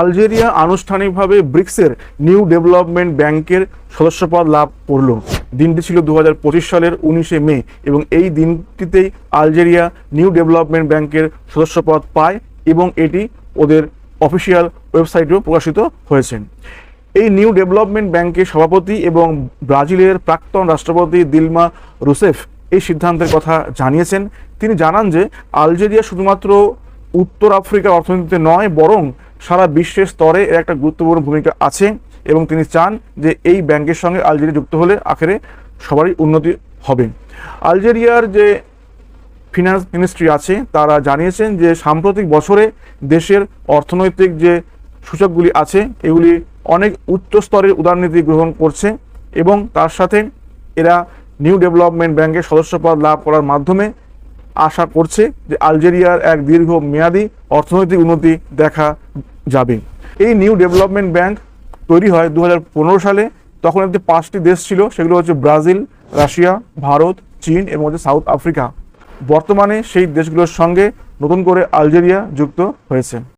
Algeria আনুষ্ঠানিকভাবে ব্রিক্সের new development ব্যাংকের সদস্যপদ লাভ করল। দিনটি ছিল দু হাজার পঁচিশ সালের উনিশে মে এবং এই দিনটিতেই আলজেরিয়া নিউ ডেভেলপমেন্ট ব্যাংকের সদস্যপদ পায় এবং এটি ওদের অফিসিয়াল ওয়েবসাইটেও প্রকাশিত হয়েছে। এই নিউ ডেভেলপমেন্ট ব্যাংকের সভাপতি এবং ব্রাজিলের প্রাক্তন রাষ্ট্রপতি দিলমা রুসেফ এই সিদ্ধান্তের কথা জানিয়েছেন। তিনি জানান যে আলজেরিয়া শুধুমাত্র উত্তর আফ্রিকার অর্থনীতিতে নয়, বরং সারা বিশ্বের স্তরে এর একটা গুরুত্বপূর্ণ ভূমিকা আছে এবং তিনি চান যে এই ব্যাংকের সঙ্গে আলজেরিয়া যুক্ত হলে আখেরে সবারই উন্নতি হবে। আলজেরিয়ার যে ফিনান্স মিনিস্ট্রি আছে, তারা জানিয়েছেন যে সাম্প্রতিক বছরে দেশের অর্থনৈতিক যে সূচকগুলি আছে, এগুলি অনেক উচ্চ স্তরের উদারনীতি গ্রহণ করছে এবং তার সাথে এরা নিউ ডেভেলপমেন্ট ব্যাংকের সদস্যপদ লাভ করার মাধ্যমে আশা করছে যে আলজেরিয়ার এক দীর্ঘ মেয়াদী অর্থনৈতিক উন্নতি দেখা যাবে। এই নিউ ডেভেলপমেন্ট ব্যাংক তৈরি হয় দু হাজার পনেরো সালে। তখন এতে পাঁচটি দেশ ছিল, সেগুলো হচ্ছে ব্রাজিল, রাশিয়া, ভারত, চীন এবং হচ্ছে সাউথ আফ্রিকা। বর্তমানে সেই দেশগুলোর সঙ্গে নতুন করে আলজেরিয়া যুক্ত হয়েছে।